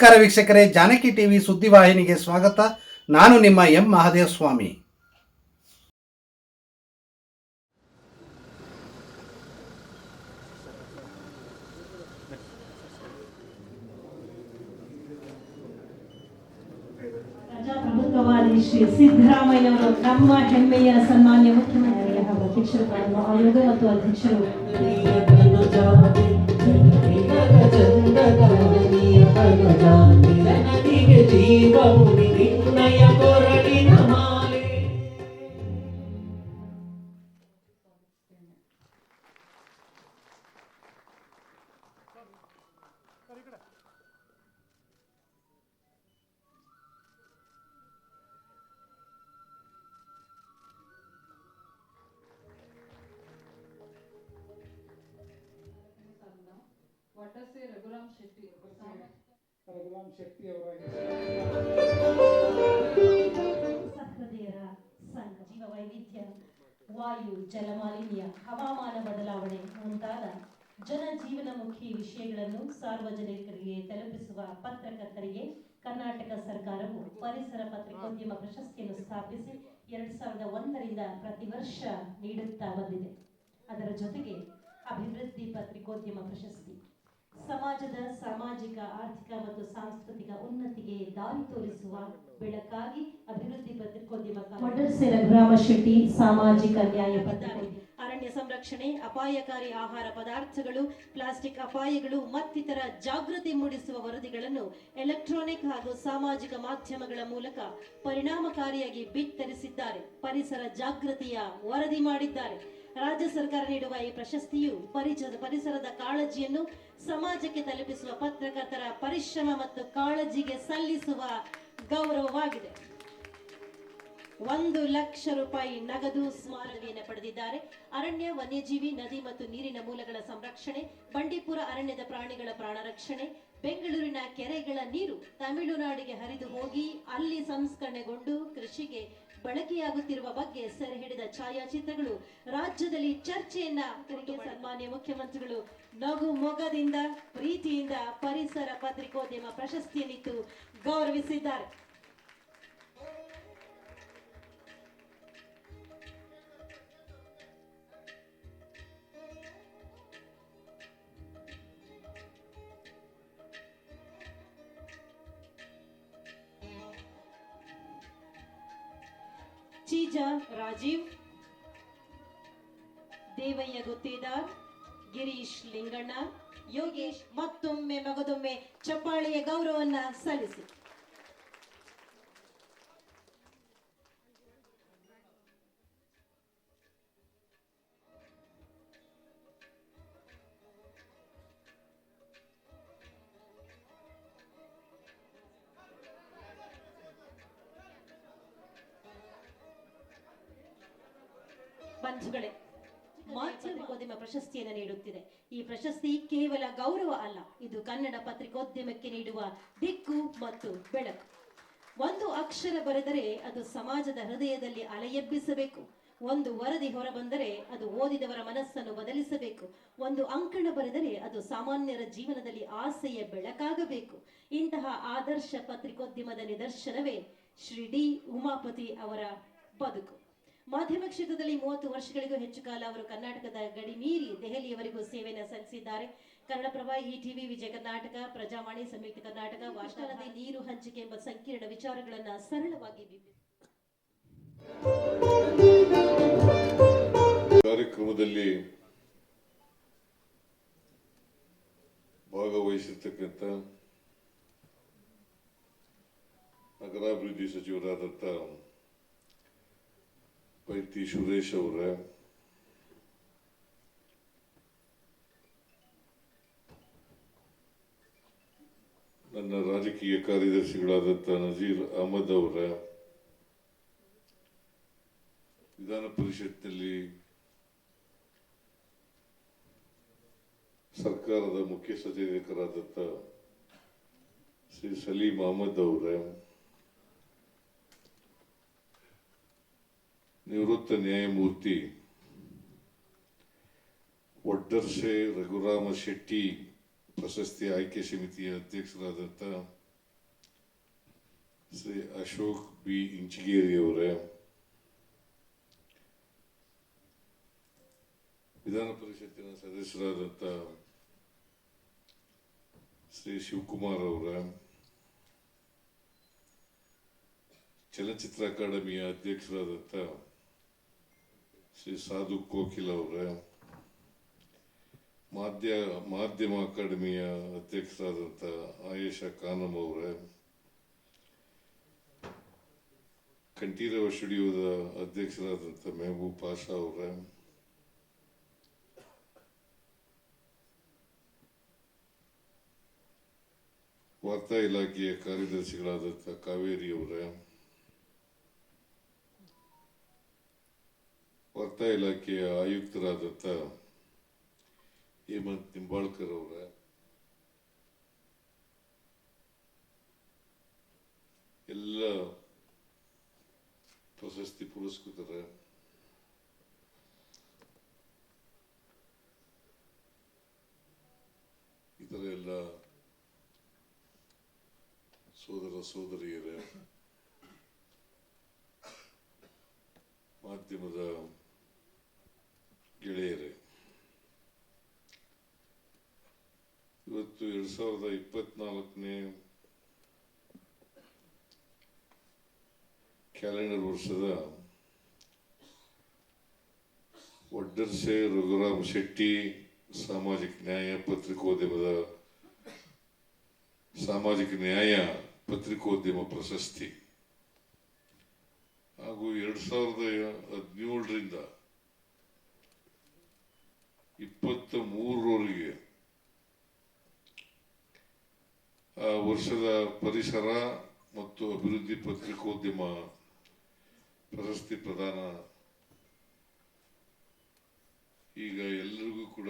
ನಮಸ್ಕಾರ ವೀಕ್ಷಕರೇ ಜಾನಕಿ ಟಿವಿ ಸುದ್ದಿವಾಹಿನಿಗೆ ಸ್ವಾಗತ ನಾನು ನಿಮ್ಮ ಎಂ ಮಹಾದೇವ ಸ್ವಾಮಿ ಪ್ರಜಾಪ್ರಭುತ್ವವಾದಿ ಶ್ರೀ ಸಿದ್ದರಾಮಯ್ಯನವರು ನಮ್ಮ ಹೆಮ್ಮೆಯ ಸನ್ಮಾನ್ಯ ಮುಖ್ಯಮಂತ್ರಿ ಹಾಗೂ ಅಧ್ಯಕ್ಷರು ಆಯೋಗ ಮತ್ತು ಅಧ್ಯಕ್ಷರು What does say Raghuram Shetty? Raghuram Shetty ಅವರ ಜೀವ ವೈವಿಧ್ಯ, ವಾಯು, ಜಲಮಾಲಿನ್ಯ, ಹವಾಮಾನ ಬದಲಾವಣೆ ಮುಂತಾದ ಜನಜೀವನಮುಖಿ ವಿಷಯಗಳನ್ನು ಸಾರ್ವಜನಿಕರಿಗೆ ತಲುಪಿಸುವ ಪತ್ರಕರ್ತರಿಗೆ ಕರ್ನಾಟಕ ಸರ್ಕಾರವು ಪರಿಸರ ಪತ್ರಿಕೋದ್ಯಮ ಪ್ರಶಸ್ತಿಯನ್ನು ಸ್ಥಾಪಿಸಿ ಎರಡು ಸಾವಿರದ ಒಂದರಿಂದ ಪ್ರತಿ ವರ್ಷ ನೀಡುತ್ತಾ ಬಂದಿದೆ. ಅದರ ಜೊತೆಗೆ ಅಭಿವೃದ್ಧಿ ಪತ್ರಿಕೋದ್ಯಮ ಪ್ರಶಸ್ತಿ ಸಮಾಜದ ಸಾಮಾಜಿಕ ಆರ್ಥಿಕ ಮತ್ತು ಸಾಂಸ್ಕೃತಿಕ ಉನ್ನತಿಗೆ ದಾರಿ ತೋರಿಸುವ ಬೆಳಕಾಗಿ ಅಭಿವೃದ್ಧಿ ಪತ್ರಿಕೋದ್ಯಮ ಗ್ರಾಮ ಶೆಟ್ಟಿ ಸಾಮಾಜಿಕ ನ್ಯಾಯ ಅರಣ್ಯ ಸಂರಕ್ಷಣೆ ಅಪಾಯಕಾರಿ ಆಹಾರ ಪದಾರ್ಥಗಳು ಪ್ಲಾಸ್ಟಿಕ್ ಅಪಾಯಗಳು ಮತ್ತಿತರ ಜಾಗೃತಿ ಮೂಡಿಸುವ ವರದಿಗಳನ್ನು ಎಲೆಕ್ಟ್ರಾನಿಕ್ ಹಾಗೂ ಸಾಮಾಜಿಕ ಮಾಧ್ಯಮಗಳ ಮೂಲಕ ಪರಿಣಾಮಕಾರಿಯಾಗಿ ಬಿತ್ತರಿಸಿದ್ದಾರೆ. ಪರಿಸರ ಜಾಗೃತಿಯ ವರದಿ ಮಾಡಿದ್ದಾರೆ. ರಾಜ್ಯ ಸರ್ಕಾರ ನೀಡುವ ಈ ಪ್ರಶಸ್ತಿಯು ಪರಿಸರದ ಕಾಳಜಿಯನ್ನು ಸಮಾಜಕ್ಕೆ ತಲುಪಿಸುವ ಪತ್ರಕರ್ತರ ಪರಿಶ್ರಮ ಮತ್ತು ಕಾಳಜಿಗೆ ಸಲ್ಲಿಸುವ ಗೌರವವಾಗಿದೆ. ಒಂದು ಲಕ್ಷ ರೂಪಾಯಿ ನಗದು ಸ್ಮಾರಕವನ್ನು ಪಡೆದಿದ್ದಾರೆ. ಅರಣ್ಯ ವನ್ಯಜೀವಿ ನದಿ ಮತ್ತು ನೀರಿನ ಮೂಲಗಳ ಸಂರಕ್ಷಣೆ ಬಂಡೀಪುರ ಅರಣ್ಯದ ಪ್ರಾಣಿಗಳ ಪ್ರಾಣ ರಕ್ಷಣೆ ಬೆಂಗಳೂರಿನ ಕೆರೆಗಳ ನೀರು ತಮಿಳುನಾಡಿಗೆ ಹರಿದು ಹೋಗಿ ಅಲ್ಲಿ ಸಂಸ್ಕರಣೆಗೊಂಡು ಕೃಷಿಗೆ ಬಳಕೆಯಾಗುತ್ತಿರುವ ಬಗ್ಗೆ ಸೆರೆ ಹಿಡಿದ ಛಾಯಾಚಿತ್ರಗಳು. ರಾಜ್ಯದಲ್ಲಿ ಚರ್ಚೆಯನ್ನ ಸನ್ಮಾನ್ಯ ಮುಖ್ಯಮಂತ್ರಿಗಳು ನಗು ಮೊಗದಿಂದ ಪ್ರೀತಿಯಿಂದ ಪರಿಸರ ಪತ್ರಿಕೋದ್ಯಮ ಪ್ರಶಸ್ತಿಯನ್ನಿತ್ತು ಗೌರವಿಸಿದ್ದಾರೆ. ಚೀಜ ರಾಜೀವ್ ದೇವಯ್ಯ ಗುತ್ತೇದಾರ್ ಗಿರೀಶ್ ಲಿಂಗಣ್ಣ ಯೋಗೇಶ್ ಮತ್ತೊಮ್ಮೆ ಮಗದೊಮ್ಮೆ ಚಪ್ಪಾಳೆಯ ಗೌರವವನ್ನ ಸಲ್ಲಿಸಿ. ಪ್ರಶಸ್ತಿ ಕೇವಲ ಗೌರವ ಅಲ್ಲ, ಇದು ಕನ್ನಡ ಪತ್ರಿಕೋದ್ಯಮಕ್ಕೆ ನೀಡುವ ದಿಕ್ಕು ಮತ್ತು ಬೆಳಕು. ಒಂದು ಅಕ್ಷರ ಬರೆದರೆ ಅದು ಸಮಾಜದ ಹೃದಯದಲ್ಲಿ ಅಲೆಯೆಬ್ಬಿಸಬೇಕು. ಒಂದು ವರದಿ ಹೊರಬಂದರೆ ಅದು ಓದಿದವರ ಮನಸ್ಸನ್ನು ಬದಲಿಸಬೇಕು. ಒಂದು ಅಂಕಣ ಬರೆದರೆ ಅದು ಸಾಮಾನ್ಯರ ಜೀವನದಲ್ಲಿ ಆಸೆಯ ಬೆಳಕಾಗಬೇಕು. ಇಂತಹ ಆದರ್ಶ ಪತ್ರಿಕೋದ್ಯಮದ ನಿದರ್ಶನವೇ ಶ್ರೀ ಡಿ ಉಮಾಪತಿ ಅವರ ಬದುಕು. ಮಾಧ್ಯಮ ಕ್ಷೇತ್ರದಲ್ಲಿ ಮೂವತ್ತು ವರ್ಷಗಳಿಗೂ ಹೆಚ್ಚು ಕಾಲ ಅವರು ಕರ್ನಾಟಕದ ಗಡಿ ಮೀರಿ ದೆಹಲಿಯವರೆಗೂ ಸೇವೆಯನ್ನು ಸಲ್ಲಿಸಿದ್ದಾರೆ. ಕನ್ನಡಪ್ರಭ ಈ ಟಿವಿ ವಿಜಯ ಕರ್ನಾಟಕ, ಪ್ರಜಾವಾಣಿ, ಸಂಯುಕ್ತ ಕರ್ನಾಟಕ ವಾಸ್ತವನದಿ ನೀರು ಹಂಚಿಕೆ ಎಂಬ ಸಂಕೀರ್ಣ ವಿಚಾರಗಳನ್ನ ಸರಳವಾಗಿ ಕಾರ್ಯಕ್ರಮದಲ್ಲಿ ಭಾಗವಹಿಸಿರ್ತಕ್ಕಂಥ ನಗರಾಭಿವೃದ್ಧಿ ಸಚಿವರಾದಂಥ ಪೈತಿ ಸುರೇಶ್ ಅವರ ನನ್ನ ರಾಜಕೀಯ ಕಾರ್ಯದರ್ಶಿಗಳಾದಂಥ ನಜೀರ್ ಅಹಮದ್ ಅವರ, ವಿಧಾನ ಪರಿಷತ್ನಲ್ಲಿ ಸರ್ಕಾರದ ಮುಖ್ಯ ಸಚೇತಕರಾದಂಥ ಶ್ರೀ ಸಲೀಂ ಅಹಮದ್ ಅವರ ನಿವೃತ್ತ ನ್ಯಾಯಮೂರ್ತಿ ಒಡ್ಡರ್ಸೆ ರಘುರಾಮ ಶೆಟ್ಟಿ ಪ್ರಶಸ್ತಿ ಆಯ್ಕೆ ಸಮಿತಿಯ ಅಧ್ಯಕ್ಷರಾದಂಥ ಶ್ರೀ ಅಶೋಕ್ ಬಿ. ಇಂಚಿಗೇರಿಯವರೇ. ವಿಧಾನ ಪರಿಷತ್ತಿನ ಸದಸ್ಯರಾದಂಥ ಶ್ರೀ ಶಿವಕುಮಾರ್ ಅವರ. ಚಲನಚಿತ್ರ ಅಕಾಡೆಮಿಯ ಅಧ್ಯಕ್ಷರಾದಂಥ ಶ್ರೀ ಸಾಧು ಕೋಕಿಲ್ ಅವರ ಮಾಧ್ಯ ಮಾಧ್ಯಮ ಅಕಾಡೆಮಿಯ ಅಧ್ಯಕ್ಷರಾದಂಥ ಆಯೇಷಾ ಖಾನಂ ಅವರ, ಕಂಠೀರವ ಸ್ಟುಡಿಯೋದ ಅಧ್ಯಕ್ಷರಾದಂಥ ಮೆಹಬೂಬ್ ಪಾಷಾ ಅವರ, ವಾರ್ತಾ ಇಲಾಖೆಯ ಕಾರ್ಯದರ್ಶಿಗಳಾದಂಥ ಕಾವೇರಿ ಅವರ ವಾರ್ತಾ ಇಲಾಖೆಯ ಆಯುಕ್ತರಾದಂಥ ಹೇಮಂತ್ ನಿಂಬಾಳ್ಕರ್ ಅವರ. ಎಲ್ಲ ಪ್ರಶಸ್ತಿ ಪುರಸ್ಕೃತರ. ಇತರ ಎಲ್ಲ ಸೋದರ ಸೋದರಿಯರ ಮಾಧ್ಯಮದ ಗೆಳೆಯರೇ ಇವತ್ತು ಎರಡ್ ಸಾವಿರದ ಇಪ್ಪತ್ನಾಲ್ಕನೇ ಕ್ಯಾಲೆಂಡರ್ ವರ್ಷದ. ಒಡ್ಡರ್ಸೆ ರಘುರಾಮ್ ಶೆಟ್ಟಿ, ಸಾಮಾಜಿಕ ನ್ಯಾಯ ಪತ್ರಿಕೋದ್ಯಮದ, ಸಾಮಾಜಿಕ ನ್ಯಾಯ ಪತ್ರಿಕೋದ್ಯಮ ಪ್ರಶಸ್ತಿ. ಹಾಗೂ ಎರಡ್ ಸಾವಿರದ ಹದಿನೇಳರಿಂದ ಇಪ್ಪತ್ತ ಮೂರರವರೆಗೆ ಆ ವರ್ಷದ ಪರಿಸರ ಮತ್ತು ಅಭಿವೃದ್ಧಿ ಪತ್ರಿಕೋದ್ಯಮ ಪ್ರಶಸ್ತಿ ಪ್ರದಾನ. ಈಗ ಎಲ್ಲರಿಗೂ ಕೂಡ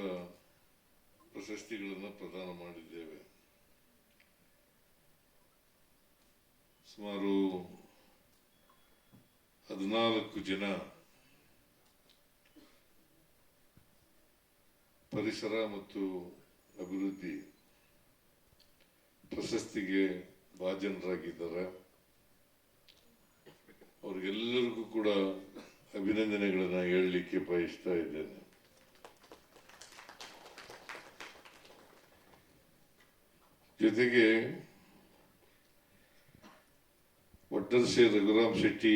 ಪ್ರಶಸ್ತಿಗಳನ್ನು ಪ್ರದಾನ ಮಾಡಿದ್ದೇವೆ. ಸುಮಾರು ಹದಿನಾಲ್ಕು ಜನ ಪರಿಸರ ಮತ್ತು ಅಭಿವೃದ್ಧಿ ಪ್ರಶಸ್ತಿಗೆ ಭಾಜನರಾಗಿದ್ದಾರೆ. ಅವ್ರಿಗೆಲ್ಲರಿಗೂ ಕೂಡ ಅಭಿನಂದನೆಗಳನ್ನು ಹೇಳಲಿಕ್ಕೆ ಬಯಸ್ತಾ ಇದ್ದೇನೆ. ಜೊತೆಗೆ ಒಡ್ಡರ್ಸೆ ರಘುರಾಮ್ ಶೆಟ್ಟಿ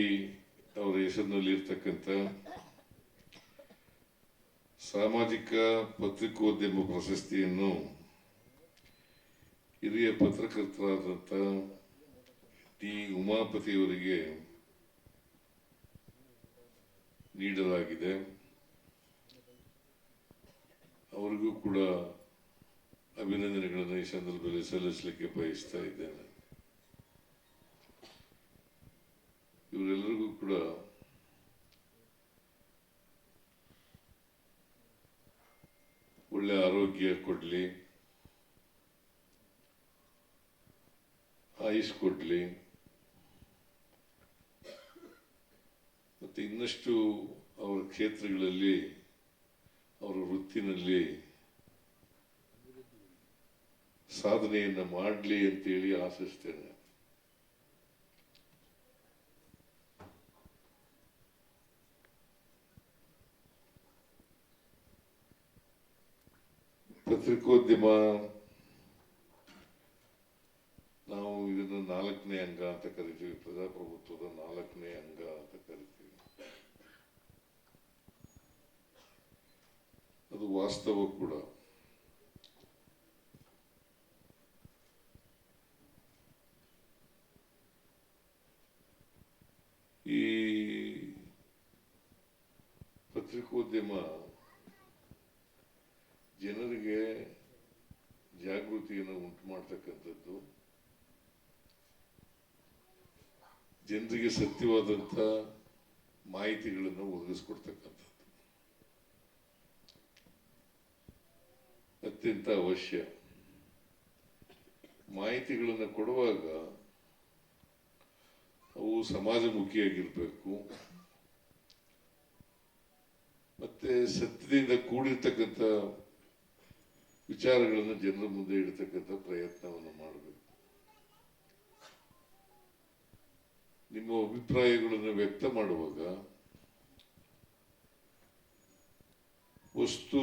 ಅವರ ಹೆಸರಿನಲ್ಲಿ ಇರ್ತಕ್ಕಂಥ ಸಾಮಾಜಿಕ ಪತ್ರಿಕೋದ್ಯಮ ಪ್ರಶಸ್ತಿಯನ್ನು ಹಿರಿಯ ಪತ್ರಕರ್ತರಾದಂಥ ಟಿ. ಉಮಾಪತಿಯವರಿಗೆ ನೀಡಲಾಗಿದೆ. ಅವರಿಗೂ ಕೂಡ ಅಭಿನಂದನೆಗಳನ್ನು ಈ ಸಂದರ್ಭದಲ್ಲಿ ಸಲ್ಲಿಸಲಿಕ್ಕೆ ಬಯಸ್ತಾ ಇದ್ದೇನೆ. ಇವರೆಲ್ಲರಿಗೂ ಕೂಡ ಒಳ್ಳೆ ಆರೋಗ್ಯ ಕೊಡ್ಲಿ. ಆಯುಷ್ ಕೊಡಲಿ ಮತ್ತೆ ಇನ್ನಷ್ಟು ಅವರ ಕ್ಷೇತ್ರಗಳಲ್ಲಿ ಅವರ ವೃತ್ತಿನಲ್ಲಿ ಸಾಧನೆಯನ್ನ ಮಾಡಲಿ ಅಂತೇಳಿ ಆಶಿಸ್ತೇನೆ. ಪತ್ರಿಕೋದ್ಯಮ ನಾವು ಇದನ್ನು ನಾಲ್ಕನೇ ಅಂಗ ಅಂತ ಕರಿತೀವಿ. ಪ್ರಜಾಪ್ರಭುತ್ವದ ನಾಲ್ಕನೇ ಅಂಗ ಅಂತ ಕರಿತೀವಿ. ಅದು ವಾಸ್ತವ ಕೂಡ ಈ ಪತ್ರಿಕೋದ್ಯಮ ಜನರಿಗೆ ಜಾಗೃತಿಯನ್ನು ಉಂಟು ಮಾಡ್ತಕ್ಕಂಥದ್ದು ಜನರಿಗೆ ಸತ್ಯವಾದಂಥ ಮಾಹಿತಿಗಳನ್ನು ಒದಗಿಸ್ಕೊಡ್ತಕ್ಕಂಥದ್ದು. ಅತ್ಯಂತ ಅವಶ್ಯ. ಮಾಹಿತಿಗಳನ್ನು ಕೊಡುವಾಗ ಅವು ಸಮಾಜಮುಖಿಯಾಗಿರಬೇಕು. ಮತ್ತೆ ಸತ್ಯದಿಂದ ಕೂಡಿರ್ತಕ್ಕಂಥ ವಿಚಾರಗಳನ್ನು ಜನರ ಮುಂದೆ ಇಡತಕ್ಕಂಥ ಪ್ರಯತ್ನವನ್ನು ಮಾಡಬೇಕು. ನಿಮ್ಮ ಅಭಿಪ್ರಾಯಗಳನ್ನು ವ್ಯಕ್ತ ಮಾಡುವಾಗ ವಸ್ತು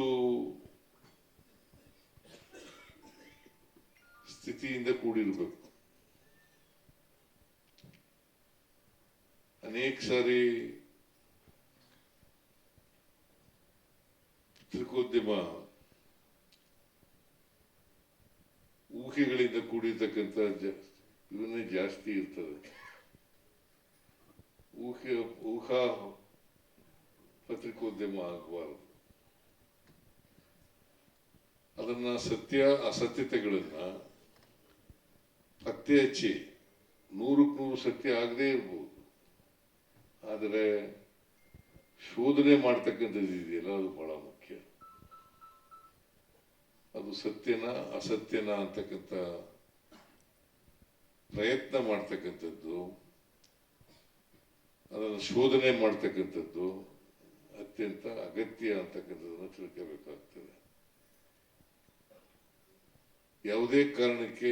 ಸ್ಥಿತಿಯಿಂದ ಕೂಡಿರಬೇಕು. ಅನೇಕ ಸಾರಿ ಪತ್ರಿಕೋದ್ಯಮ ಊಹೆಗಳಿಂದ ಕೂಡಿರ್ತಕ್ಕಂಥ ಇವನ್ನೇ ಜಾಸ್ತಿ ಇರ್ತದೆ ಊಹಾ ಪತ್ರಿಕೋದ್ಯಮ ಆಗಬಾರದು ಅದನ್ನ ಸತ್ಯ, ಅಸತ್ಯತೆಗಳನ್ನ ಪತ್ತೆ ಹಚ್ಚಿ ನೂರಕ್ಕೆ ನೂರು ಸತ್ಯ ಆಗದೇ ಇರ್ಬೋದು. ಆದರೆ ಶೋಧನೆ ಮಾಡ್ತಕ್ಕಂಥದ್ದು ಇದೆಯಲ್ಲ, ಅದು ಬಹಳ ಮುಖ್ಯ. ಅದು ಸತ್ಯನ, ಅಸತ್ಯನ ಅಂತಕ್ಕಂಥ ಪ್ರಯತ್ನ ಮಾಡ್ತಕ್ಕಂಥದ್ದು. ಅದನ್ನು ಶೋಧನೆ ಮಾಡ್ತಕ್ಕಂಥದ್ದು ಅತ್ಯಂತ ಅಗತ್ಯ ಅಂತಕ್ಕಂಥದ್ದನ್ನು ತಿಳ್ಕೋಬೇಕಾಗ್ತದೆ. ಯಾವುದೇ ಕಾರಣಕ್ಕೆ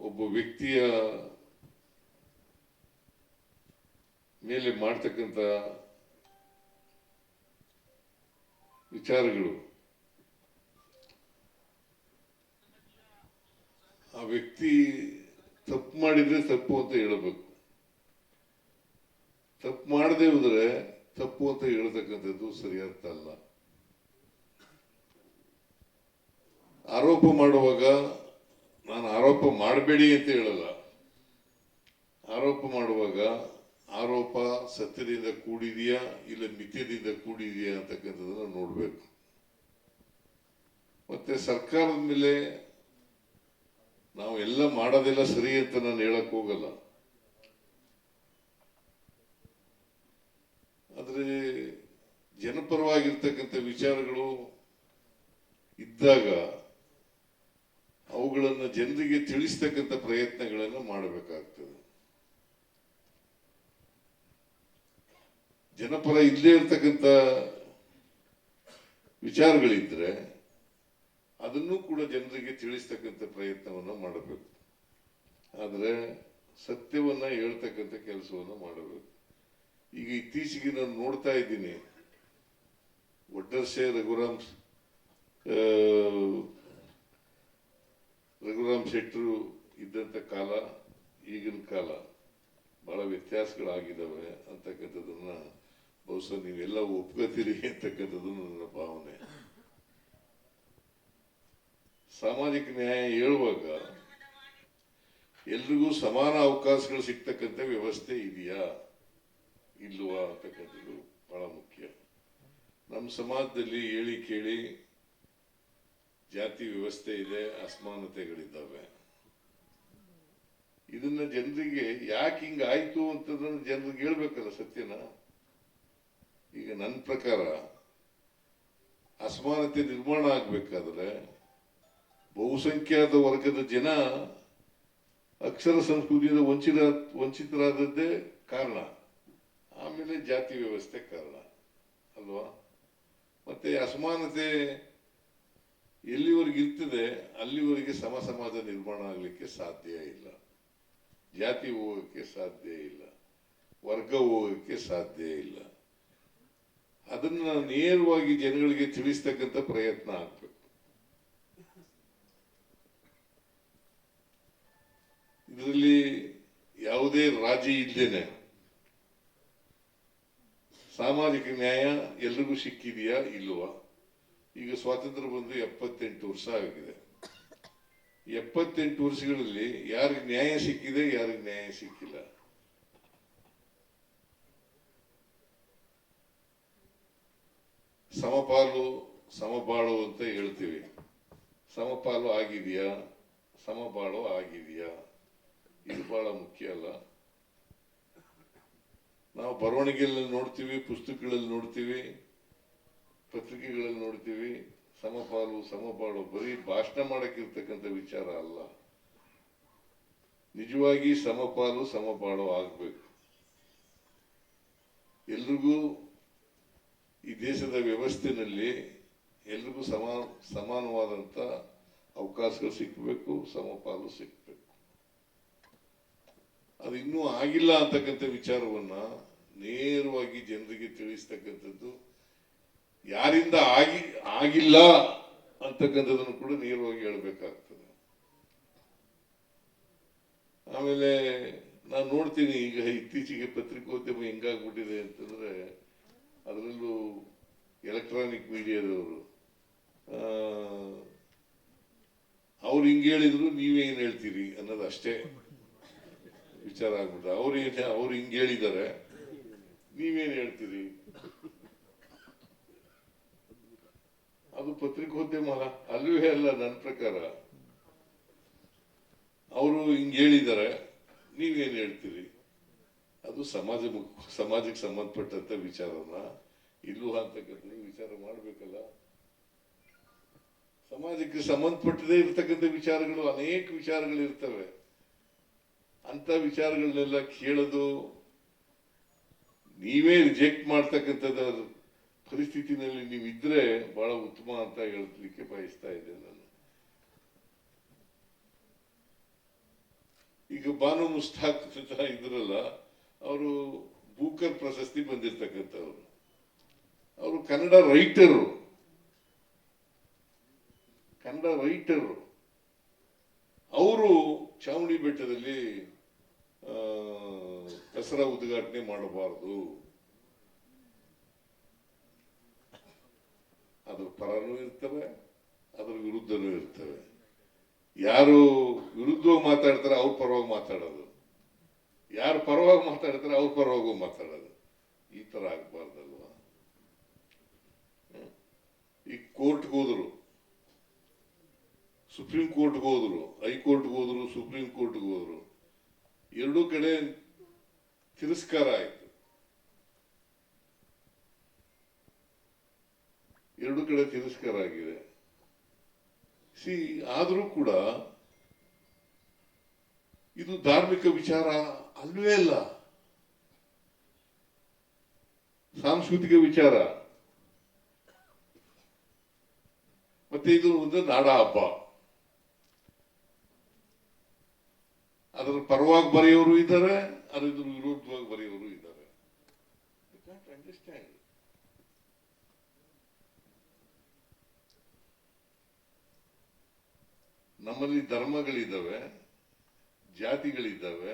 ಒಬ್ಬ ವ್ಯಕ್ತಿಯ ಮೇಲೆ ಮಾಡ್ತಕ್ಕಂಥ ವಿಚಾರಗಳು ಆ ವ್ಯಕ್ತಿ ತಪ್ಪು ಮಾಡಿದ್ರೆ ತಪ್ಪು ಅಂತ ಹೇಳಬೇಕು. ತಪ್ಪು ಮಾಡದೆ ಹೋದ್ರೆ ತಪ್ಪು ಅಂತ ಹೇಳ್ತಕ್ಕಂಥದ್ದು ಸರಿಯಾದ ಅಲ್ಲ. ಆರೋಪ ಮಾಡುವಾಗ ನಾನು ಆರೋಪ ಮಾಡಬೇಡಿ ಅಂತ ಹೇಳಲ್ಲ. ಆರೋಪ ಮಾಡುವಾಗ ಆರೋಪ ಸತ್ಯದಿಂದ ಕೂಡಿದೆಯಾ ಇಲ್ಲ ಮಿಥ್ಯದಿಂದ ಕೂಡಿದೆಯಾ ಅಂತಕ್ಕಂಥದ್ದನ್ನ ನೋಡಬೇಕು. ಮತ್ತೆ ಸರ್ಕಾರದ ಮೇಲೆ ನಾವು ಎಲ್ಲ ಮಾಡೋದೆಲ್ಲ ಸರಿ ಅಂತ ನಾನು ಹೇಳಕ್ ಹೋಗಲ್ಲ. ಆದ್ರೆ ಜನಪರವಾಗಿರ್ತಕ್ಕಂಥ ವಿಚಾರಗಳು ಇದ್ದಾಗ ಅವುಗಳನ್ನು ಜನರಿಗೆ ತಿಳಿಸ್ತಕ್ಕಂಥ ಪ್ರಯತ್ನಗಳನ್ನು ಮಾಡಬೇಕಾಗ್ತದೆ. ಜನಪರ ಇಲ್ಲೇ ಇರ್ತಕ್ಕಂಥ ವಿಚಾರಗಳಿದ್ರೆ ಅದನ್ನು ಕೂಡ ಜನರಿಗೆ ತಿಳಿಸ್ತಕ್ಕಂಥ ಪ್ರಯತ್ನವನ್ನು ಮಾಡಬೇಕು. ಆದರೆ ಸತ್ಯವನ್ನ ಹೇಳ್ತಕ್ಕಂಥ ಕೆಲಸವನ್ನು ಮಾಡಬೇಕು. ಈಗ ಇತ್ತೀಚೆಗೆ ನಾನು ನೋಡ್ತಾ ಇದ್ದೀನಿ. ಒಡ್ಡರ್ಸೆ ರಘುರಾಮ್ ರಘುರಾಮ್ ಶೆಟ್ಟರು ಇದ್ದಂಥ ಕಾಲ, ಈಗಿನ ಕಾಲ ಬಹಳ ವ್ಯತ್ಯಾಸಗಳಾಗಿದ್ದಾವೆ ಅಂತಕ್ಕಂಥದ್ದನ್ನು ಬಹುಶಃ ನೀವೆಲ್ಲ ಒಪ್ಕೋತೀರಿ ಅಂತಕ್ಕಂಥದ್ದು ನನ್ನ ಭಾವನೆ. ಸಾಮಾಜಿಕ ನ್ಯಾಯ ಹೇಳುವಾಗ ಎಲ್ರಿಗೂ ಸಮಾನ ಅವಕಾಶಗಳು ಸಿಗ್ತಕ್ಕಂಥ ವ್ಯವಸ್ಥೆ ಇದೆಯಾ? ಇಲ್ವಾ ಅಂತಕ್ಕಂಥದ್ದು ಬಹಳ ಮುಖ್ಯ. ನಮ್ಮ ಸಮಾಜದಲ್ಲಿ ಹೇಳಿ ಕೇಳಿ ಜಾತಿ ವ್ಯವಸ್ಥೆ ಇದೆ, ಅಸಮಾನತೆಗಳಿದ್ದಾವೆ. ಇದನ್ನ ಜನರಿಗೆ ಯಾಕೆ ಹಿಂಗ ಆಯ್ತು ಅಂತದನ್ನ ಜನರಿಗೆ ಹೇಳ್ಬೇಕಲ್ಲ ಸತ್ಯನ? ಈಗ ನನ್ನ ಪ್ರಕಾರ ಅಸಮಾನತೆ ನಿರ್ಮಾಣ ಆಗ್ಬೇಕಾದ್ರೆ ಬಹುಸಂಖ್ಯಾತ ವರ್ಗದ ಜನ ಅಕ್ಷರ ಸಂಸ್ಕೃತಿಯಿಂದ ವಂಚಿತ, ವಂಚಿತರಾದದ್ದೇ ಕಾರಣ. ಆಮೇಲೆ ಜಾತಿ ವ್ಯವಸ್ಥೆ ಕಾರಣ, ಅಲ್ವಾ? ಮತ್ತೆ ಅಸಮಾನತೆ ಎಲ್ಲಿವರೆಗೆ ಇರ್ತದೆ, ಅಲ್ಲಿವರೆಗೆ ಸಮ ಸಮಾಜ ನಿರ್ಮಾಣ ಆಗಲಿಕ್ಕೆ ಸಾಧ್ಯ ಇಲ್ಲ. ಜಾತಿ ಹೋಗಕ್ಕೆ ಸಾಧ್ಯ ಇಲ್ಲ. ವರ್ಗ ಹೋಗಕ್ಕೆ ಸಾಧ್ಯ ಇಲ್ಲ. ಅದನ್ನ ನೇರವಾಗಿ ಜನಗಳಿಗೆ ತಿಳಿಸ್ತಕ್ಕಂಥ ಪ್ರಯತ್ನ ಆಗ್ಬೇಕು ಇದರಲ್ಲಿ ಯಾವುದೇ ರಾಜಿ ಇಲ್ಲೇನೆ ಸಾಮಾಜಿಕ ನ್ಯಾಯ ಎಲ್ರಿಗೂ ಸಿಕ್ಕಿದೆಯಾ ಇಲ್ವಾ? ಈಗ ಸ್ವಾತಂತ್ರ್ಯ ಬಂದು ಎಪ್ಪತ್ತೆಂಟು ವರ್ಷ ಆಗಿದೆ. ಎಪ್ಪತ್ತೆಂಟು ವರ್ಷಗಳಲ್ಲಿ ಯಾರಿಗೆ ನ್ಯಾಯ ಸಿಕ್ಕಿದೆ, ಯಾರಿಗೆ ನ್ಯಾಯ ಸಿಕ್ಕಿಲ್ಲ? ಸಮಪಾಲು ಸಮಬಾಳು ಅಂತ ಹೇಳ್ತೀವಿ. ಸಮಪಾಲು ಆಗಿದೆಯಾ? ಸಮಬಾಳು ಆಗಿದೆಯಾ? ಇದು ಬಹಳ ಮುಖ್ಯ ಅಲ್ಲ. ನಾವು ಬರವಣಿಗೆಯಲ್ಲಿ ನೋಡ್ತೀವಿ, ಪುಸ್ತಕಗಳಲ್ಲಿ ನೋಡ್ತೀವಿ, ಪತ್ರಿಕೆಗಳಲ್ಲಿ ನೋಡ್ತೀವಿ. ಸಮಪಾಲು ಸಮಪಾಲು ಬರೀ ಭಾಷಣ ಮಾಡಕ್ಕಿರ್ತಕ್ಕಂಥ ವಿಚಾರ ಅಲ್ಲ. ನಿಜವಾಗಿ ಸಮಪಾಲು ಸಮಪಾಲು ಆಗ್ಬೇಕು. ಎಲ್ರಿಗೂ ಈ ದೇಶದ ವ್ಯವಸ್ಥೆನಲ್ಲಿ ಎಲ್ರಿಗೂ ಸಮ ಸಮಾನವಾದಂತ ಅವಕಾಶಗಳು ಸಿಕ್ಕಬೇಕು ಸಮಪಾಲು ಸಿಕ್ಕಬೇಕು ಅದು ಇನ್ನೂ ಆಗಿಲ್ಲ ಅಂತಕ್ಕಂಥ ವಿಚಾರವನ್ನ ನೇರವಾಗಿ ಜನರಿಗೆ ತಿಳಿಸ್ತಕ್ಕಂಥದ್ದು, ಯಾರಿಂದ ಆಗಿ, ಆಗಿಲ್ಲ ಅಂತಕ್ಕಂಥದ್ದನ್ನು ಕೂಡ ನೇರವಾಗಿ ಹೇಳಬೇಕಾಗ್ತದೆ. ಆಮೇಲೆ ನಾನು ನೋಡ್ತೀನಿ ಈಗ ಇತ್ತೀಚೆಗೆ ಪತ್ರಿಕೋದ್ಯಮ ಹೆಂಗಾಗ್ಬಿಟ್ಟಿದೆ ಅಂತಂದ್ರೆ ಅದರಲ್ಲೂ ಎಲೆಕ್ಟ್ರಾನಿಕ್ ಮೀಡಿಯಾದವರು ಅವ್ರು ಹಿಂಗೆ ಹೇಳಿದ್ರು ನೀವೇನು ಹೇಳ್ತೀರಿ ಅನ್ನೋದು ಅಷ್ಟೇ. ವಿಚಾರ ಆಗ್ಬಿಟ್ಟ ಅವ್ರು ಅವ್ರು ಹಿಂಗ್ ಹೇಳಿದ್ದಾರೆ. ನೀವೇನು ಹೇಳ್ತೀರಿ? ಅದು ಪತ್ರಿಕೋದ್ಯಮ ಅಲ್ಲವೇ ಅಲ್ಲ ನನ್ನ ಪ್ರಕಾರ. ಅವರು ಹಿಂಗ್ ಹೇಳಿದ್ದಾರೆ. ನೀವೇನು ಹೇಳ್ತೀರಿ? ಅದು ಸಮಾಜ ಸಮಾಜಕ್ಕೆ ಸಂಬಂಧಪಟ್ಟಂತ ವಿಚಾರನ? ಇಲ್ಲೂ ಅಂತಕ್ಕಂಥ ವಿಚಾರ ಮಾಡಬೇಕಲ್ಲ. ಸಮಾಜಕ್ಕೆ ಸಂಬಂಧಪಟ್ಟದೇ ಇರತಕ್ಕಂಥ ವಿಚಾರಗಳು ಅನೇಕ ವಿಚಾರಗಳು ಇರ್ತವೆ ಅಂತ ವಿಚಾರಗಳನ್ನೆಲ್ಲ ಕೇಳೋದು, ನೀವೇ ರಿಜೆಕ್ಟ್ ಮಾಡ್ತಕ್ಕಂಥದ್ದು ಪರಿಸ್ಥಿತಿನಲ್ಲಿ ನೀವು ಇದ್ರೆ ಬಹಳ ಉತ್ತಮ ಅಂತ ಹೇಳಲಿಕ್ಕೆ ಬಯಸ್ತಾ ಇದ್ದೆ ನಾನು. ಈಗ ಬಾನು ಮುಸ್ತಾಕ್ ಅಂತ ಇದ್ರಲ್ಲ, ಅವರು ಬೂಕರ್ ಪ್ರಶಸ್ತಿ ಬಂದಿರ್ತಕ್ಕಂಥವ್ರು. ಅವರು ಕನ್ನಡ ರೈಟರು. ಕನ್ನಡ ರೈಟರು. ಅವರು ಚಾಮುಂಡಿ ಬೆಟ್ಟದಲ್ಲಿ ದಸರಾ ಉದ್ಘಾಟನೆ ಮಾಡಬಾರದು. ಅದ್ರ ಪರನೂ ಇರ್ತವೆ, ಅದ್ರ ವಿರುದ್ಧನೂ ಇರ್ತವೆ. ಯಾರು ವಿರುದ್ಧವಾಗಿ ಮಾತಾಡ್ತಾರೆ, ಅವ್ರ ಪರವಾಗಿ ಮಾತಾಡೋದು. ಯಾರು ಪರವಾಗಿ ಮಾತಾಡ್ತಾರೆ, ಅವ್ರ ಪರವಾಗಿ ಮಾತಾಡೋದು. ಈ ತರ ಆಗ್ಬಾರ್ದಲ್ವಾ? ಈ ಕೋರ್ಟ್ಗೆ ಹೋದ್ರು ಸುಪ್ರೀಂ ಕೋರ್ಟ್ಗೆ ಹೋದರು ಹೈಕೋರ್ಟ್ಗೆ ಹೋದ್ರು ಸುಪ್ರೀಂ ಕೋರ್ಟ್ಗೆ ಹೋದ್ರು. ಎರಡೂ ಕಡೆ ತಿರಸ್ಕಾರ ಆಯಿತು. ಎರಡು ಕಡೆ ತಿರಸ್ಕಾರ ಆಗಿದೆ. ಸಿ ಆದರೂ ಕೂಡ ಇದು ಧಾರ್ಮಿಕ ವಿಚಾರ ಅಲ್ವೇ ಅಲ್ಲ. ಸಾಂಸ್ಕೃತಿಕ ವಿಚಾರ. ಮತ್ತೆ ಇದು ಒಂದು ನಾಡ ಹಬ್ಬ. ಅದರ ಪರವಾಗಿ ಬರೆಯೋರು ಇದ್ದಾರೆ ಅದ್ರ ವಿರುದ್ಧವಾಗಿ ಬರೆಯೋರು ಇದ್ದಾರೆ. ಅಂಡರ್ಸ್ಟ್ಯಾಂಡ್ ನಮ್ಮಲ್ಲಿ ಧರ್ಮಗಳಿದ್ದಾವೆ ಜಾತಿಗಳಿದ್ದಾವೆ.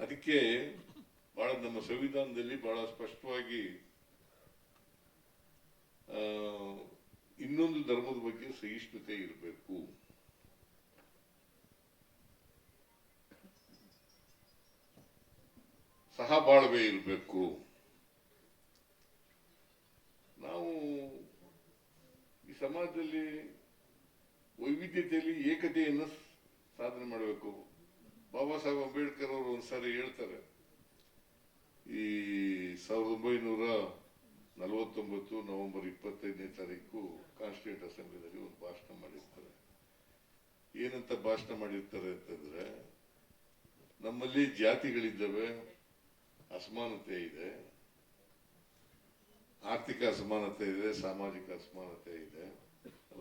ಅದಕ್ಕೆ ಬಹಳ ನಮ್ಮ ಸಂವಿಧಾನದಲ್ಲಿ ಬಹಳ ಸ್ಪಷ್ಟವಾಗಿ ಇನ್ನೊಂದು ಧರ್ಮದ ಬಗ್ಗೆ ಸಹಿಷ್ಣುತೆ ಇರಬೇಕು. ಸಹಬಾಳ್ವೆ ಇರಬೇಕು. ನಾವು ಈ ಸಮಾಜದಲ್ಲಿ ವೈವಿಧ್ಯತೆಯಲ್ಲಿ ಏಕತೆಯನ್ನು ಸಾಧನೆ ಮಾಡಬೇಕು. ಬಾಬಾ ಸಾಹೇಬ್ ಅಂಬೇಡ್ಕರ್ ಅವರು ಒಂದ್ಸಾರಿ ಹೇಳ್ತಾರೆ, ಈ ಸಾವಿರದ ಒಂಬೈನೂರ ನಲವತ್ತೊಂಬತ್ತು ನವೆಂಬರ್ ಇಪ್ಪತ್ತೈದನೇ ತಾರೀಕು ಕಾನ್ಸ್ಟಿಟ್ಯೂಂಟ್ ಅಸೆಂಬ್ಲಿನಲ್ಲಿ ಒಂದು ಭಾಷಣ ಮಾಡಿರ್ತಾರೆ. ಏನಂತ ಭಾಷಣ ಮಾಡಿರ್ತಾರೆ ಅಂತಂದ್ರೆ, ನಮ್ಮಲ್ಲಿ ಜಾತಿಗಳಿದ್ದಾವೆ ಅಸಮಾನತೆ ಇದೆ. ಆರ್ಥಿಕ ಅಸಮಾನತೆ ಇದೆ, ಸಾಮಾಜಿಕ ಅಸಮಾನತೆ ಇದೆ,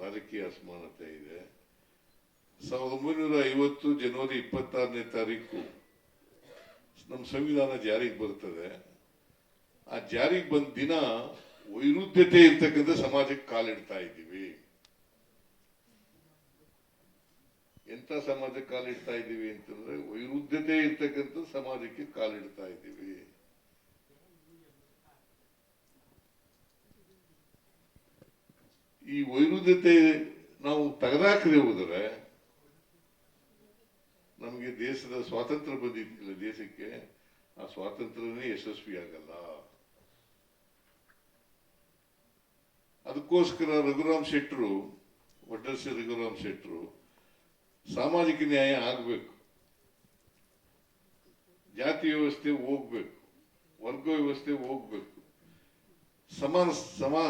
ರಾಜಕೀಯ ಅಸಮಾನತೆ ಇದೆ. ಸಾವಿರದ ಒಂಬೈನೂರ ಐವತ್ತು ಜನವರಿ ಇಪ್ಪತ್ತಾರನೇ ತಾರೀಕು ನಮ್ಮ ಸಂವಿಧಾನ ಜಾರಿಗೆ ಬರುತ್ತದೆ ಆ ಜಾರಿಗೆ ಬಂದ ದಿನ ವೈರುಧ್ಯತೆ ಇರ್ತಕ್ಕಂಥ ಸಮಾಜಕ್ಕೆ ಕಾಲಿಡ್ತಾ ಇದ್ದೀವಿ. ಎಂತ ಸಮಾಜಕ್ಕೆ ಕಾಲಿಡ್ತಾ ಇದ್ದೀವಿ ಅಂತಂದ್ರೆ ವೈರುಧ್ಯತೆ ಇರ್ತಕ್ಕಂಥ ಸಮಾಜಕ್ಕೆ ಕಾಲಿಡ್ತಾ ಇದ್ದೀವಿ. ಈ ವೈರುಧ್ಯತೆ ನಾವು ತೆಗೆದಾಕದೆ ಹೋದರೆ ನಮಗೆ ದೇಶದ ಸ್ವಾತಂತ್ರ್ಯ ಬಂದಿದ್ದಿಲ್ಲ ದೇಶಕ್ಕೆ, ಆ ಸ್ವಾತಂತ್ರ್ಯನೇ ಯಶಸ್ವಿ ಆಗಲ್ಲ. ಅದಕ್ಕೋಸ್ಕರ ರಘುರಾಮ್ ಶೆಟ್ಟರು ಒಡ್ಡರ್ಸಿ ರಘುರಾಮ್ ಶೆಟ್ಟರು ಸಾಮಾಜಿಕ ನ್ಯಾಯ ಆಗಬೇಕು. ಜಾತಿ ವ್ಯವಸ್ಥೆ ಹೋಗ್ಬೇಕು, ವರ್ಗ ವ್ಯವಸ್ಥೆ ಹೋಗ್ಬೇಕು. ಸಮಾನ, ಸಮಾ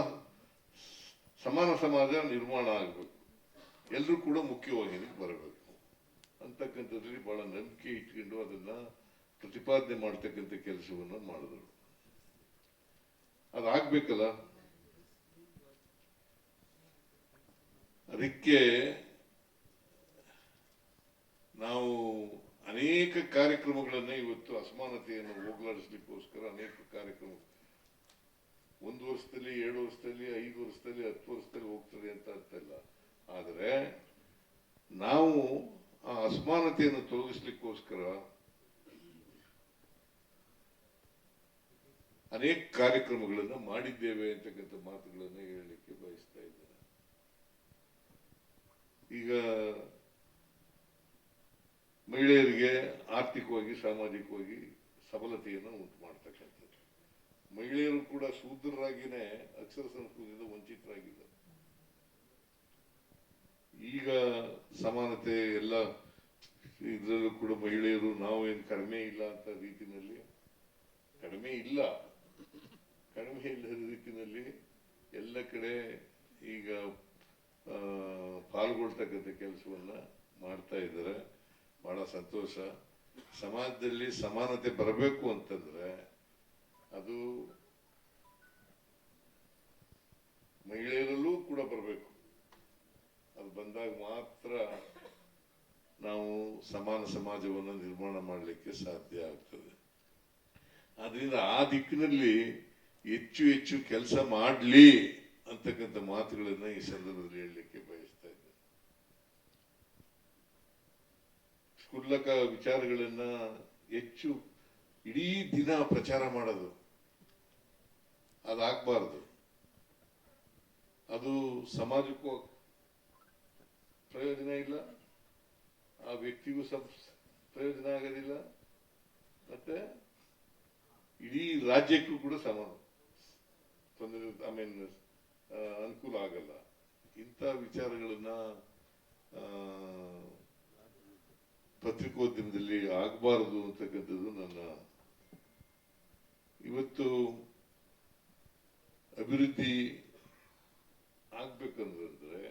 ಸಮಾನ ಸಮಾಜ ನಿರ್ಮಾಣ ಆಗಬೇಕು. ಎಲ್ಲರೂ ಕೂಡ ಮುಖ್ಯವಾಹಿನಿಗೆ ಬರಬೇಕು. ಅಂತಕ್ಕಂಥದ್ರಲ್ಲಿ ಬಹಳ ನಂಬಿಕೆ ಇಟ್ಕೊಂಡು ಅದನ್ನ ಪ್ರತಿಪಾದನೆ ಮಾಡ್ತಕ್ಕಂಥ ಕೆಲಸವನ್ನು ಮಾಡಿದ್ರು. ಅದಾಗ್ಬೇಕಲ್ಲ? ಅದಕ್ಕೆ ನಾವು ಅನೇಕ ಕಾರ್ಯಕ್ರಮಗಳನ್ನ ಇವತ್ತು ಅಸಮಾನತೆಯನ್ನು ಹೋಗಲಾಡಿಸ್ಲಿಕ್ಕೋಸ್ಕರ ಅನೇಕ ಕಾರ್ಯಕ್ರಮ ಒಂದು ವರ್ಷದಲ್ಲಿ ಏಳು ವರ್ಷದಲ್ಲಿ, ಐದು ವರ್ಷದಲ್ಲಿ, ಹತ್ತು ವರ್ಷದಲ್ಲಿ ಹೋಗ್ತದೆ ಅಂತ ಅರ್ಥ ಇಲ್ಲ. ಆದರೆ ನಾವು ಆ ಅಸಮಾನತೆಯನ್ನು ತೊಲಗಿಸ್ಲಿಕ್ಕೋಸ್ಕರ ಅನೇಕ ಕಾರ್ಯಕ್ರಮಗಳನ್ನು ಮಾಡಿದ್ದೇವೆ ಅಂತಕ್ಕಂಥ ಮಾತುಗಳನ್ನು ಹೇಳಲಿಕ್ಕೆ ಬಯಸ್ತಾ ಇದ್ದೇನೆ. ಈಗ ಮಹಿಳೆಯರಿಗೆ ಆರ್ಥಿಕವಾಗಿ, ಸಾಮಾಜಿಕವಾಗಿ ಸಬಲತೆಯನ್ನು ಉಂಟು ಮಾಡ್ತಕ್ಕಂಥದ್ದು. ಮಹಿಳೆಯರು ಕೂಡ ಶೂದ್ರರಾಗಿನೇ ಅಕ್ಷರ ಸಂಸ್ಕೃತಿಯಿಂದ ವಂಚಿತರಾಗಿದ್ದಾರೆ. ಈಗ ಸಮಾನತೆ ಎಲ್ಲ ಇದರಲ್ಲೂ ಕೂಡ ಮಹಿಳೆಯರು ನಾವು ಏನು ಕಡಿಮೆ ಇಲ್ಲ ಅಂತ ರೀತಿನಲ್ಲಿ ಕಡಿಮೆ ಇಲ್ಲ, ಕಡಿಮೆ ಇಲ್ಲದ ರೀತಿನಲ್ಲಿ ಎಲ್ಲ ಕಡೆ ಈಗ ಪಾಲ್ಗೊಳ್ತಕ್ಕಂಥ ಕೆಲಸವನ್ನ ಮಾಡ್ತಾ ಇದ್ದಾರೆ. ಬಹಳ ಸಂತೋಷ. ಸಮಾಜದಲ್ಲಿ ಸಮಾನತೆ ಬರಬೇಕು ಅಂತಂದ್ರೆ ಅದು ಮಹಿಳೆಯರಲ್ಲೂ ಕೂಡ ಬರಬೇಕು. ಅದು ಬಂದಾಗ ಮಾತ್ರ ನಾವು ಸಮಾನ ಸಮಾಜವನ್ನು ನಿರ್ಮಾಣ ಮಾಡಲಿಕ್ಕೆ ಸಾಧ್ಯ ಆಗ್ತದೆ. ಆದ್ರಿಂದ ಆ ದಿಕ್ಕಿನಲ್ಲಿ ಹೆಚ್ಚು ಹೆಚ್ಚು ಕೆಲಸ ಮಾಡಲಿ ಅಂತಕ್ಕಂಥ ಮಾತುಗಳನ್ನ ಈ ಸಂದರ್ಭದಲ್ಲಿ ಹೇಳಲಿಕ್ಕೆ ಬಯಸ್ತಾ ಇದ್ದೇನೆ. ವಿಚಾರಗಳನ್ನ ಹೆಚ್ಚು ಇಡೀ ದಿನ ಪ್ರಚಾರ ಮಾಡೋದು ಅದಾಗಬಾರ್ದು. ಅದು ಸಮಾಜಕ್ಕೂ ಪ್ರಯೋಜನ ಇಲ್ಲ. ಆ ವ್ಯಕ್ತಿಗೂ ಸಹ ಪ್ರಯೋಜನ ಆಗೋದಿಲ್ಲ. ಮತ್ತೆ ಇಡೀ ರಾಜ್ಯಕ್ಕೂ ಕೂಡ ಸಮಾನ ತೊಂದರೆ ಐ ಮೀನ್ ಅನುಕೂಲ ಆಗಲ್ಲ. ಇಂಥ ವಿಚಾರಗಳನ್ನ ಪತ್ರಿಕೋದ್ಯಮದಲ್ಲಿ ಆಗಬಾರದು ಅಂತಕ್ಕಂಥದ್ದು ನನ್ನ, ಇವತ್ತು ಅಭಿವೃದ್ಧಿ ಆಗ್ಬೇಕಂದ್ರೆ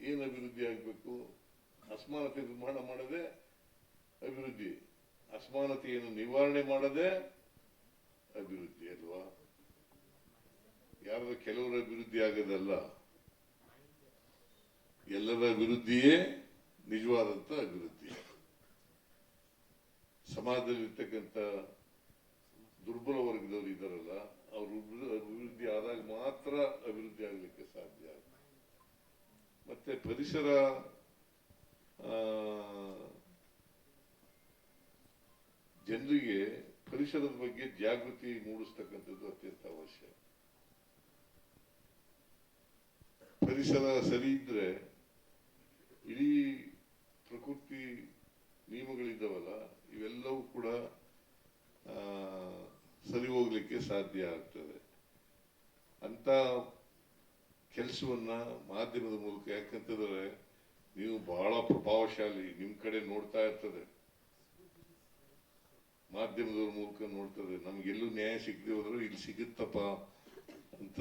ಏನ್ ಅಭಿವೃದ್ಧಿ ಆಗ್ಬೇಕು? ಅಸಮಾನತೆ ನಿರ್ಮಾಣ ಮಾಡದೆ ಅಭಿವೃದ್ಧಿ. ಅಸಮಾನತೆಯನ್ನು ನಿವಾರಣೆ ಮಾಡದೆ ಅಭಿವೃದ್ಧಿ ಅಲ್ವಾ? ಯಾರು ಕೆಲವರ ಅಭಿವೃದ್ಧಿ ಆಗದಲ್ಲ? ಎಲ್ಲರ ಅಭಿವೃದ್ಧಿಯೇ ನಿಜವಾದಂತ ಅಭಿವೃದ್ಧಿ. ಸಮಾಜದಲ್ಲಿರ್ತಕ್ಕಂಥ ದುರ್ಬಲ ವರ್ಗದವರು ಇದ್ದಾರಲ್ಲ ಅವ್ರ ಅಭಿವೃದ್ಧಿ ಆದಾಗ ಮಾತ್ರ ಅಭಿವೃದ್ಧಿ ಆಗಲಿಕ್ಕೆ ಸಾಧ್ಯ ಮತ್ತೆ ಪರಿಸರ ಜನರಿಗೆ ಪರಿಸರದ ಬಗ್ಗೆ ಜಾಗೃತಿ ಮೂಡಿಸ್ತಕ್ಕಂಥದ್ದು ಅತ್ಯಂತ ಅವಶ್ಯ. ಪರಿಸರ ಸರಿ ಇದ್ರೆ ಇಡೀ ಪ್ರಕೃತಿ ನಿಯಮಗಳಿದ್ದಾವಲ್ಲ, ಇವೆಲ್ಲವೂ ಕೂಡ ಸರಿ ಹೋಗ್ಲಿಕ್ಕೆ ಸಾಧ್ಯ ಆಗ್ತದೆ. ಅಂತ ಕೆಲಸವನ್ನ ಮಾಧ್ಯಮದ ಮೂಲಕ ಯಾಕಂತಂದ್ರೆ ನೀವು ಬಹಳ ಪ್ರಭಾವಶಾಲಿ ನಿಮ್ ಕಡೆ ನೋಡ್ತಾ ಇರ್ತದೆ. ಮಾಧ್ಯಮದ ಮೂಲಕ ನೋಡ್ತದೆ. ನಮ್ಗೆಲ್ಲೂ ನ್ಯಾಯ ಸಿಗದೆ ಹೋದ್ರೆ ಇಲ್ಲಿ ಸಿಗುತ್ತಪ್ಪ ಅಂತ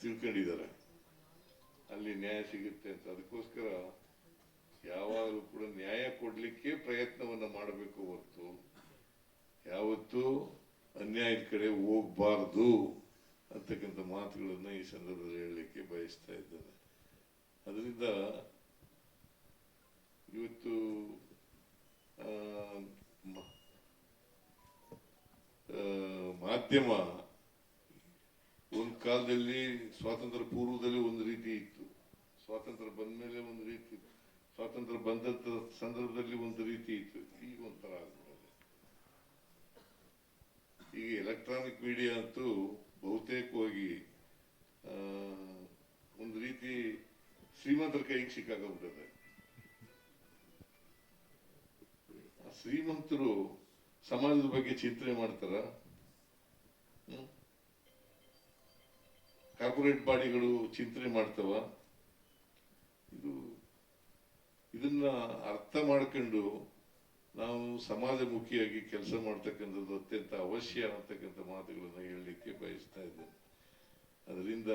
ತಿಳ್ಕೊಂಡಿದ್ದಾರೆ. ಅಲ್ಲಿ ನ್ಯಾಯ ಸಿಗುತ್ತೆ ಅಂತ. ಅದಕ್ಕೋಸ್ಕರ ಯಾವಾಗಲೂ ಕೂಡ ನ್ಯಾಯ ಕೊಡ್ಲಿಕ್ಕೆ ಪ್ರಯತ್ನವನ್ನ ಮಾಡಬೇಕು ಹೊರತು. ಯಾವತ್ತೂ ಅನ್ಯಾಯದ ಕಡೆ ಹೋಗಬಾರ್ದು ಅಂತಕ್ಕಂಥ ಮಾತುಗಳನ್ನು ಈ ಸಂದರ್ಭದಲ್ಲಿ ಹೇಳಲಿಕ್ಕೆ ಬಯಸ್ತಾ ಇದ್ದೇನೆ. ಅದರಿಂದ ಇವತ್ತು ಮಾಧ್ಯಮ ಒಂದು ಕಾಲದಲ್ಲಿ ಸ್ವಾತಂತ್ರ್ಯ ಪೂರ್ವದಲ್ಲಿ ಒಂದು ರೀತಿ ಇತ್ತು. ಸ್ವಾತಂತ್ರ್ಯ ಬಂದ ಮೇಲೆ ಒಂದು ರೀತಿ. ಸ್ವಾತಂತ್ರ್ಯ ಬಂದಂತ ಸಂದರ್ಭದಲ್ಲಿ ಒಂದು ರೀತಿ ಇತ್ತು. ಈಗ ಒಂಥರ ಈಗ ಎಲೆಕ್ಟ್ರಾನಿಕ್ ಮೀಡಿಯಾ ಅಂತೂ ಬಹುತೇಕವಾಗಿ ಒಂದು ರೀತಿ ಶ್ರೀಮಂತರ ಕೈಗೆ ಆ ಶ್ರೀಮಂತರು ಸಮಾಜದ ಬಗ್ಗೆ ಚಿಂತನೆ ಮಾಡ್ತಾರ. ಕಾರ್ಪೊರೇಟ್ ಬಾಡಿಗಳು ಚಿಂತನೆ ಮಾಡ್ತವ. ಇದು ಇದನ್ನ ಅರ್ಥ ಮಾಡ್ಕೊಂಡು ನಾವು ಸಮಾಜಮುಖಿಯಾಗಿ ಕೆಲಸ ಮಾಡ್ತಕ್ಕಂಥದ್ದು ಅತ್ಯಂತ ಅವಶ್ಯ ಅನ್ನತಕ್ಕಂಥ ಮಾತುಗಳನ್ನ ಹೇಳಲಿಕ್ಕೆ ಬಯಸ್ತಾ ಇದ್ದೇನೆ. ಅದರಿಂದ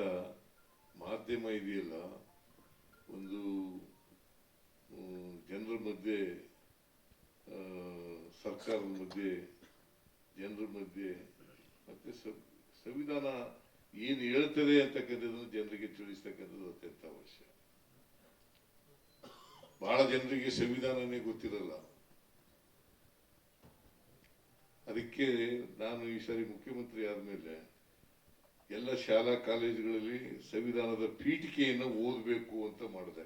ಮಾಧ್ಯಮ ಇದೆಯಲ್ಲ, ಒಂದು ಜನರ ಮಧ್ಯೆ ಸರ್ಕಾರದ ಮಧ್ಯೆ, ಜನರ ಮಧ್ಯೆ, ಮತ್ತೆ ಸಂವಿಧಾನ ಏನು ಹೇಳ್ತದೆ ಅಂತಕ್ಕಂಥದ್ದನ್ನು ಜನರಿಗೆ ತಿಳಿಸ್ತಕ್ಕಂಥದ್ದು ಅತ್ಯಂತ ಅವಶ್ಯ. ಬಹಳ ಜನರಿಗೆ ಸಂವಿಧಾನನೇ ಗೊತ್ತಿರಲ್ಲ. ಅದಕ್ಕೆ ನಾನು ಈ ಸಾರಿ ಮುಖ್ಯಮಂತ್ರಿ ಆದಮೇಲೆ ಎಲ್ಲ ಶಾಲಾ ಕಾಲೇಜುಗಳಲ್ಲಿ ಸಂವಿಧಾನದ ಪೀಠಿಕೆಯನ್ನು ಓದಬೇಕು ಅಂತ ಮಾಡಿದೆ.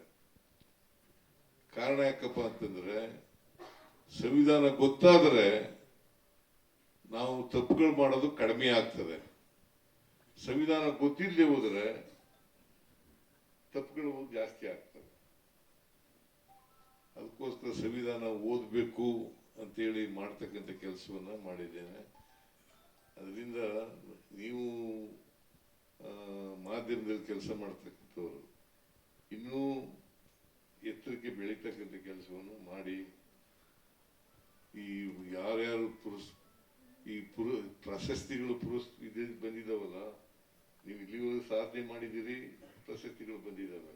ಕಾರಣ ಯಾಕಪ್ಪ ಅಂತಂದ್ರೆ ಸಂವಿಧಾನ ಗೊತ್ತಾದರೆ ನಾವು ತಪ್ಪುಗಳು ಮಾಡೋದು ಕಡಿಮೆ ಆಗ್ತದೆ. ಸಂವಿಧಾನ ಗೊತ್ತಿಲ್ಲದೆ ಹೋದರೆ ತಪ್ಪುಗಳು ಜಾಸ್ತಿ ಆಗ್ತವೆ. ಅದಕ್ಕೋಸ್ಕರ ಸಂವಿಧಾನ ಓದಬೇಕು. ಅಂತೇಳಿ ಮಾಡ್ತಕ್ಕಂಥ ಕೆಲಸವನ್ನ ಮಾಡಿದ್ದೇನೆ. ಅದರಿಂದ ನೀವು ಮಾಧ್ಯಮದಲ್ಲಿ ಕೆಲಸ ಮಾಡ್ತಕ್ಕಂಥವ್ರು, ಇನ್ನೂ ಎತ್ತರಕ್ಕೆ ಬೆಳೀತಕ್ಕಂಥ ಕೆಲಸವನ್ನು ಮಾಡಿ, ಈ ಯಾರ್ಯಾರು ಪುರಸ್, ಈ ಪುರ, ಪ್ರಶಸ್ತಿಗಳು ಪುರಸ್, ಇದು ಬಂದಿದ್ದಾವಲ್ಲ ನೀವು ಇಲ್ಲಿವರೆಗೂ ಸಾಧನೆ ಮಾಡಿದ್ದೀರಿ, ಪ್ರಶಸ್ತಿಗಳು ಬಂದಿದ್ದಾವೆ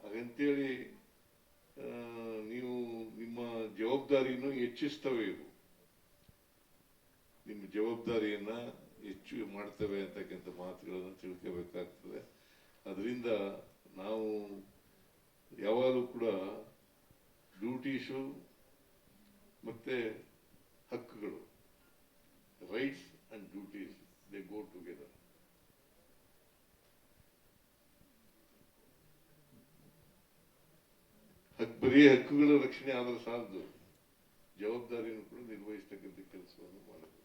ಹಾಗಂತೇಳಿ ನೀವು ನಿಮ್ಮ ಜವಾಬ್ದಾರಿಯನ್ನು ಹೆಚ್ಚಿಸ್ತವೆ ಇವು. ನಿಮ್ಮ ಜವಾಬ್ದಾರಿಯನ್ನ ಹೆಚ್ಚು ಮಾಡ್ತವೆ ಅಂತಕ್ಕಂಥ ಮಾತುಗಳನ್ನು ತಿಳ್ಕೋಬೇಕಾಗ್ತದೆ. ಅದರಿಂದ ನಾವು ಯಾವಾಗಲೂ ಕೂಡ ಡ್ಯೂಟೀಸು ಮತ್ತೆ ಹಕ್ಕುಗಳು rights and duties they go together ಹಕ್ ಬರೀ ಹಕ್ಕುಗಳ ರಕ್ಷಣೆ ಆದ್ರೆ ಸಾಲದು. ಜವಾಬ್ದಾರಿಯನ್ನು ಕೂಡ ನಿರ್ವಹಿಸ್ತಕ್ಕಂಥ ಕೆಲಸವನ್ನು ಮಾಡಬೇಕು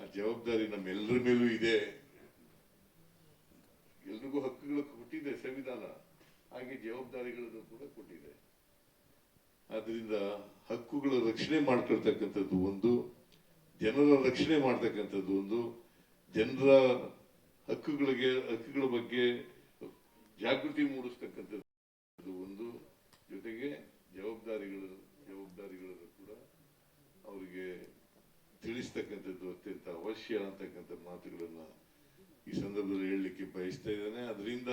ಆ ಜವಾಬ್ದಾರಿ ನಮ್ಮೆಲ್ಲರ ಮೇಲೂ ಇದೆ. ಎಲ್ರಿಗೂ ಹಕ್ಕುಗಳು ಕೊಟ್ಟಿದೆ ಸಂವಿಧಾನ. ಹಾಗೆ ಜವಾಬ್ದಾರಿಗಳನ್ನು ಕೂಡ ಕೊಟ್ಟಿದೆ. ಆದ್ರಿಂದ ಹಕ್ಕುಗಳ ರಕ್ಷಣೆ ಮಾಡ್ಕೊಳ್ತಕ್ಕಂಥದ್ದು ಒಂದು, ಜನರ ರಕ್ಷಣೆ ಮಾಡ್ತಕ್ಕಂಥದ್ದು ಒಂದು, ಜನರ ಹಕ್ಕುಗಳಿಗೆ, ಹಕ್ಕುಗಳ ಬಗ್ಗೆ ಜಾಗೃತಿ ಮೂಡಿಸ್ತಕ್ಕಂಥದ್ದು ಜವಾಬ್ದಾರಿಗಳು, ಜವಾಬ್ದಾರಿಗಳನ್ನು ಕೂಡ ಅವರಿಗೆ ತಿಳಿಸ್ತಕ್ಕಂಥದ್ದು ಅತ್ಯಂತ ಅವಶ್ಯ ಅಂತಕ್ಕಂಥ ಮಾತುಗಳನ್ನು ಈ ಸಂದರ್ಭದಲ್ಲಿ ಹೇಳಲಿಕ್ಕೆ ಬಯಸ್ತಾ ಇದ್ದೇನೆ. ಅದರಿಂದ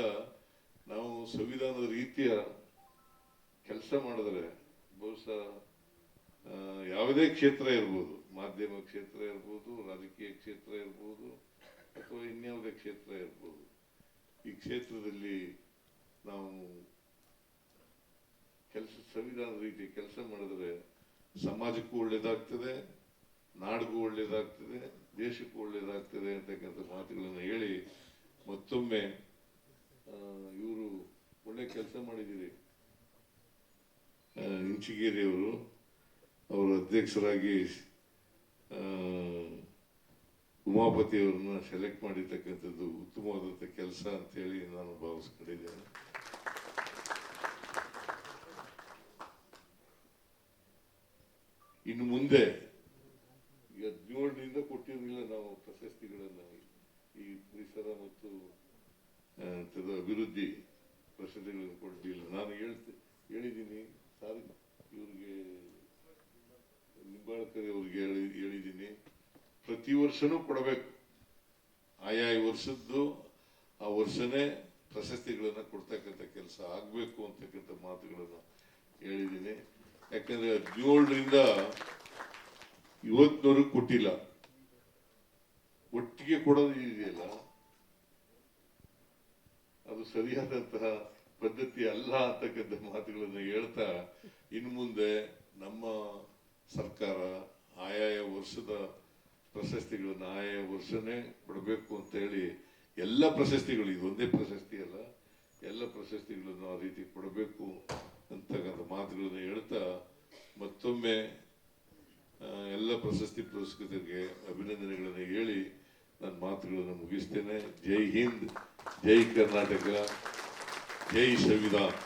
ನಾವು ಸಂವಿಧಾನದ ರೀತಿಯ ಕೆಲಸ ಮಾಡಿದ್ರೆ ಬಹುಶಃ ಯಾವುದೇ ಕ್ಷೇತ್ರ ಇರ್ಬೋದು. ಮಾಧ್ಯಮ ಕ್ಷೇತ್ರ ಇರ್ಬೋದು, ರಾಜಕೀಯ ಕ್ಷೇತ್ರ ಇರ್ಬೋದು, ಅಥವಾ ಇನ್ಯಾವುದೇ ಕ್ಷೇತ್ರ ಇರ್ಬೋದು. ಈ ಕ್ಷೇತ್ರದಲ್ಲಿ ನಾವು ಕೆಲಸ ಸಂವಿಧಾನದ ರೀತಿ ಕೆಲಸ ಮಾಡಿದ್ರೆ ಸಮಾಜಕ್ಕೂ ಒಳ್ಳೇದಾಗ್ತದೆ ನಾಡಿಗೂ ಒಳ್ಳೇದಾಗ್ತದೆ ದೇಶಕ್ಕೂ ಒಳ್ಳೇದಾಗ್ತದೆ ಅಂತಕ್ಕಂಥ ಮಾತುಗಳನ್ನು ಹೇಳಿ ಮತ್ತೊಮ್ಮೆ ಇವರು ಒಳ್ಳೆ ಕೆಲಸ ಮಾಡಿದ್ದೀರಿ. ಇಂಚಿಗೇರಿಯವರು ಅವರು ಅಧ್ಯಕ್ಷರಾಗಿ ಆ, ಉಮಾಪತಿ ಅವರನ್ನ ಸೆಲೆಕ್ಟ್ ಮಾಡಿರ್ತಕ್ಕಂಥದ್ದು ಉತ್ತಮವಾದಂಥ ಕೆಲಸ ಅಂತೇಳಿ ನಾನು ಭಾವಿಸ್ಕೊಂಡಿದ್ದೇನೆ. ಇನ್ನು ಮುಂದೆ ಹದಿನೇಳರಿಂದ ಕೊಟ್ಟಿರಲಿಲ್ಲ ನಾವು ಪ್ರಶಸ್ತಿಗಳನ್ನ. ಈ ಪರಿಸರ ಮತ್ತು ಅಭಿವೃದ್ಧಿ ಪ್ರಶಸ್ತಿಗಳನ್ನು ಕೊಡಲಿಲ್ಲ. ನಾನು ಹೇಳ್ತೆ, ಹೇಳಿದ್ದೀನಿ, ಸಾರಿ, ಇವರಿಗೆ, ನಿಂಬಾಳ್ಕರ್ ಅವ್ರಿಗೆ ಹೇಳಿ, ಹೇಳಿದ್ದೀನಿ. ಪ್ರತಿ ವರ್ಷನೂ ಕೊಡಬೇಕು. ಆಯಾ ವರ್ಷದ್ದು, ಆ ವರ್ಷನೇ ಪ್ರಶಸ್ತಿಗಳನ್ನ ಕೊಡ್ತಕ್ಕಂಥ ಕೆಲಸ ಆಗ್ಬೇಕು ಅಂತಕ್ಕಂಥ ಮಾತುಗಳನ್ನು ಹೇಳಿದ್ದೀನಿ. ಯಾಕಂದ್ರೆ ಹದಿನೇಳರಿಂದ ಇವತ್ತಿನವರೆಗೂ ಕೊಟ್ಟಿಲ್ಲ. ಒಟ್ಟಿಗೆ ಕೊಡೋದು ಇದೆಯಲ್ಲ ಅದು ಸರಿಯಾದಂತಹ ಪದ್ಧತಿ ಅಲ್ಲ ಅಂತಕ್ಕಂಥ ಮಾತುಗಳನ್ನು ಹೇಳ್ತಾ ಇನ್ನು ಮುಂದೆ ನಮ್ಮ ಸರ್ಕಾರ ಆಯಾಯ ವರ್ಷದ ಪ್ರಶಸ್ತಿಗಳನ್ನು ಆಯಾಯ ವರ್ಷನೇ ಕೊಡಬೇಕು ಅಂತ ಹೇಳಿ ಎಲ್ಲ ಪ್ರಶಸ್ತಿಗಳು ಇದು ಒಂದೇ ಪ್ರಶಸ್ತಿ ಅಲ್ಲ, ಎಲ್ಲ ಪ್ರಶಸ್ತಿಗಳನ್ನು ಆ ರೀತಿ ಕೊಡಬೇಕು. ಅಂತಕ್ಕಂಥ ಮಾತುಗಳನ್ನು ಹೇಳ್ತಾ ಮತ್ತೊಮ್ಮೆ ಎಲ್ಲ ಪ್ರಶಸ್ತಿ ಪುರಸ್ಕೃತರಿಗೆ ಅಭಿನಂದನೆಗಳನ್ನು ಹೇಳಿ ನನ್ನ ಮಾತುಗಳನ್ನು ಮುಗಿಸ್ತೇನೆ. ಜೈ ಹಿಂದ್, ಜೈ ಕರ್ನಾಟಕ, ಜೈ ಸಂವಿಧಾನ್.